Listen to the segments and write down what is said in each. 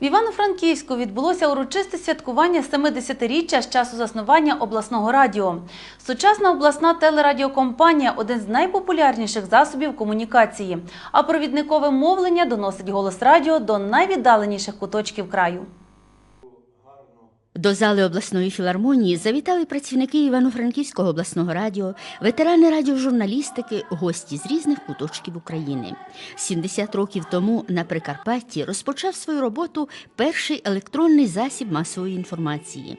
В Івано-Франківську відбулося урочисте святкування 70-річчя з часу заснування обласного радіо. Сучасна обласна телерадіокомпанія один з найпопулярніших засобів комунікації, а провідникове мовлення доносить голос радіо до найвіддаленіших куточків краю. До зали обласної філармонії завітали працівники Івано-Франківського обласного радіо, ветерани радіожурналістики, гості з різних куточків України. 70 років тому на Прикарпатті розпочав свою роботу перший електронний засіб масової інформації.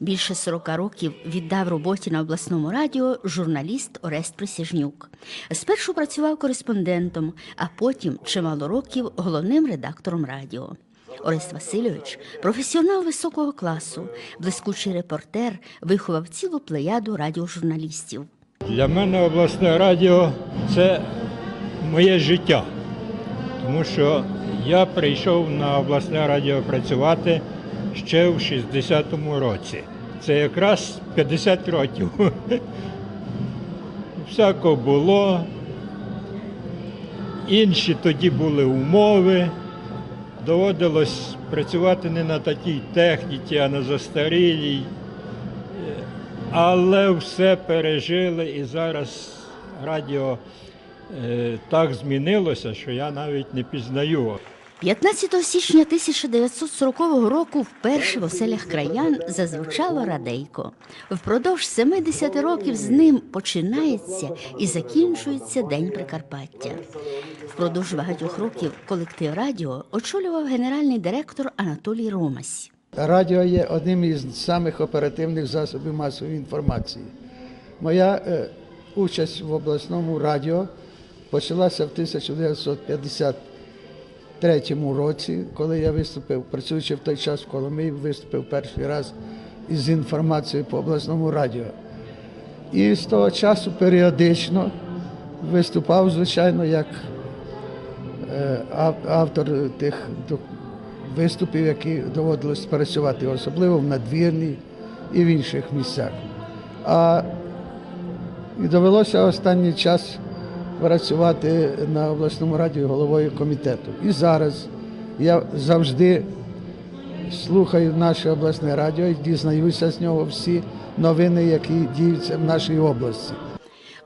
Більше 40 років віддав роботі на обласному радіо журналіст Орест Присяжнюк. Спершу працював кореспондентом, а потім чимало років головним редактором радіо. Орест Васильович, професіонал високого класу, блискучий репортер, виховав цілу плеяду радіожурналістів. Для мене обласне радіо це моє життя, тому що я прийшов на обласне радіо працювати ще в 60-му році. Це якраз 50 років. Всяко було. Інші тоді були умови. Доводилось працювати не на такій техніці, а на застарілій. Але все пережили і зараз радіо е, так змінилося, що я навіть не пізнаю. 15 січня 1940 року вперше в оселях краян зазвучало радейко. Впродовж 70 років з ним починається і закінчується День Прикарпаття. Впродовж багатьох років колектив радіо очолював генеральний директор Анатолій Ромась. Радіо є одним із самих оперативних засобів масової інформації. Моя е, участь в обласному радіо почалася в 1953 році, коли я виступив, працюючи в той час в Коломиї, виступив перший раз із інформацією по обласному радіо. І з того часу періодично виступав, звичайно, як е, автор тих виступів, які доводилось працювати, особливо в надвірній і в інших місцях. А і довелося останній час працювати на обласному радіо головою комітету. І зараз я завжди слухаю наше обласне радіо і дізнаюся з нього всі новини, які діються в нашій області.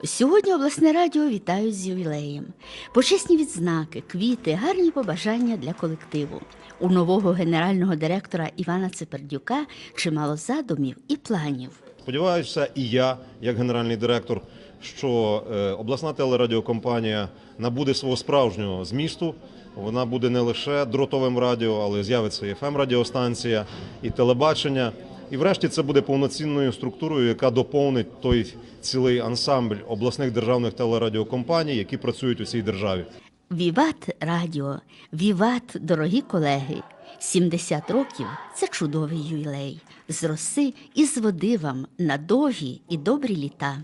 Сьогодні обласне радіо вітають з ювілеєм. Почесні відзнаки, квіти, гарні побажання для колективу. У нового генерального директора Івана Цепердюка чимало задумів і планів. Сподіваюся, і я, як генеральний директор, що е, обласна телерадіокомпанія набуде свого справжнього змісту. Вона буде не лише дротовим радіо, але з'явиться і fm радіостанція і телебачення. І врешті це буде повноцінною структурою, яка доповнить той цілий ансамбль обласних державних телерадіокомпаній, які працюють у цій державі. Віват радіо, віват, дорогі колеги. 70 років це чудовий ювілей. З роси і з води вам на довгі і добрі літа.